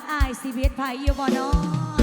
กอายสิเวทไผอยู่บ่น้อ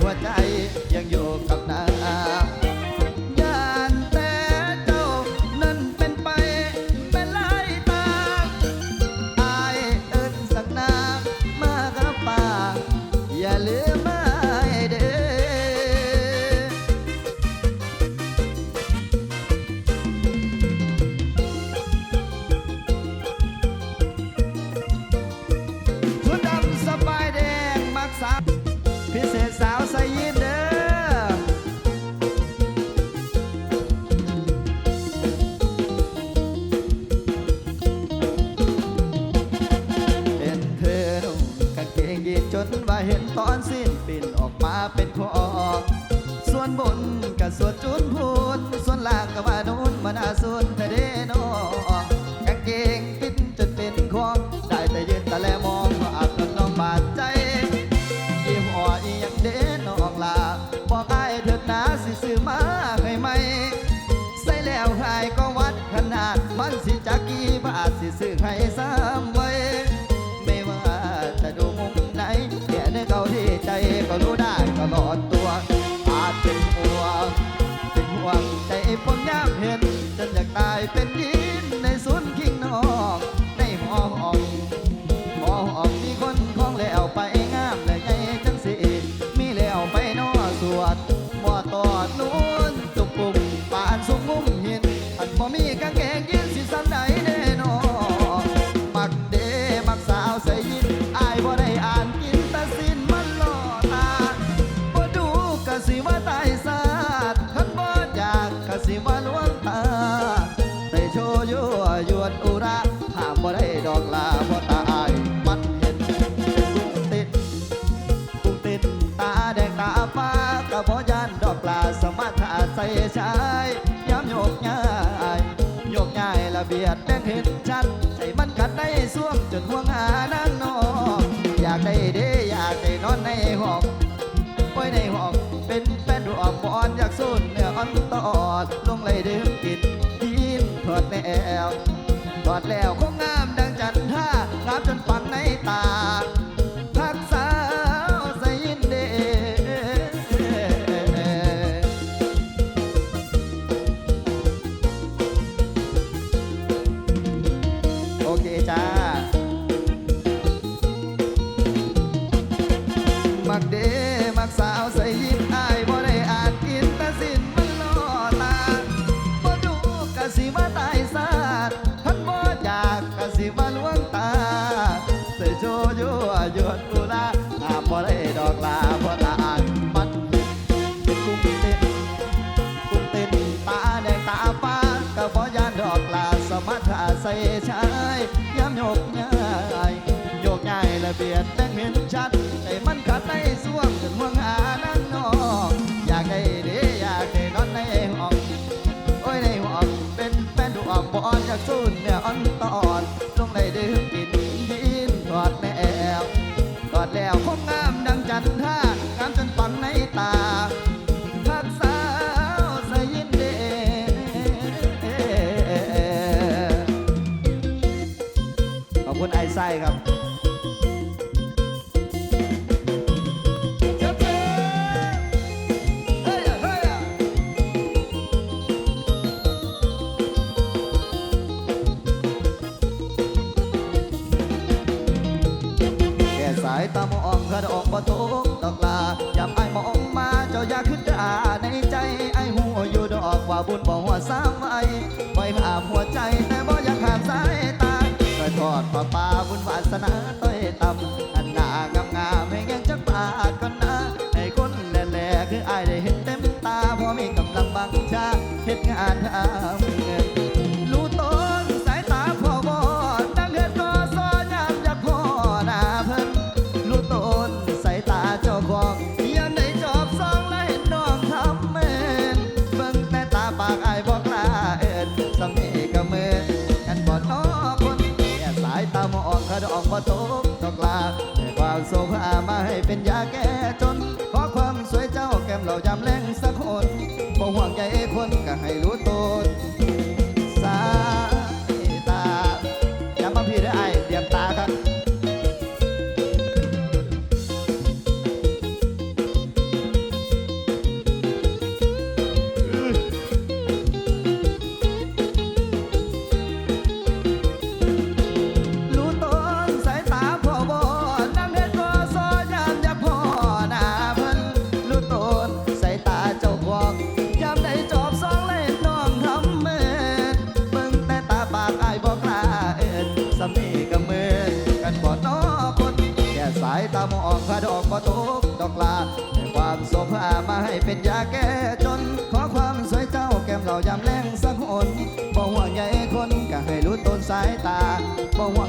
what I กลายเป็นยินในศูนย์คิงนอก ในหอห้องหอห้องมีคนคล้องแล้วไปงามและไงจังสิ มีแล้วไปนอสวดบ่ตอดนู้นตุกปุ่มปานสุกมุมหินอันบ่มีกางเกงยี ดแบ่งเห็นชัดใจมันกัดได้ส่วงจนห่วงหานางนองอยากได้เด้อยากได้นอนในห้องไว้ในห้องเป็นแฟนดูออกบอนอยากสูนเนื้ออ่อนตอดลงเลยดื่มกินยินถอดแนวถอดแล้ว มักเดมักสาวใส่ยิ้มอายบ่ได้อ่านกินแต่สิ้นมันล่อตาบ่ดูกะสิมาตายซาดทันบ่อยากกะสิมาลวงตาใส่โชยั่วหยวนอุลาหาบ่ได้ดอกลาบ่ตาอ่านมันเป็นกุ้งเต้นกุ้งเต้นตาแดงตาฟ้ากะบ่ยานดอกลาสมัครใส่ชายย้ำโยกย้ายโยกง่ายละเบียดแบ่งเห็นชัดาเฮ็ดงานทำเงินรู้ต้นสายตาพ่อบอดดังเฮ็ดก็ซ้อยามอยากพ่อหน้าเพิ่นรู้ต้นสายตาเจ้าของยันได้จอบซองและเห็นน้องทำเมินเบิ่งแต่ตาปากอายบอกลาเอิ้นสำนีก็เมินกันบ่ท้อคนแสายตามองกระดอกบ่ตกดอกลาแต่ความโซภามาให้เป็นยาแก้จนขอความสวยเจ้าแก้มเรายำแรงสัก บ่ตกดอกลาให้ความโสภามาให้เป็นยาแก้จน ขอความสวยเจ้าแก้มเรายามแรงสักหนบ่ห่วงใยคนก็ให้รู้ต้นสายตาบ่ห่วง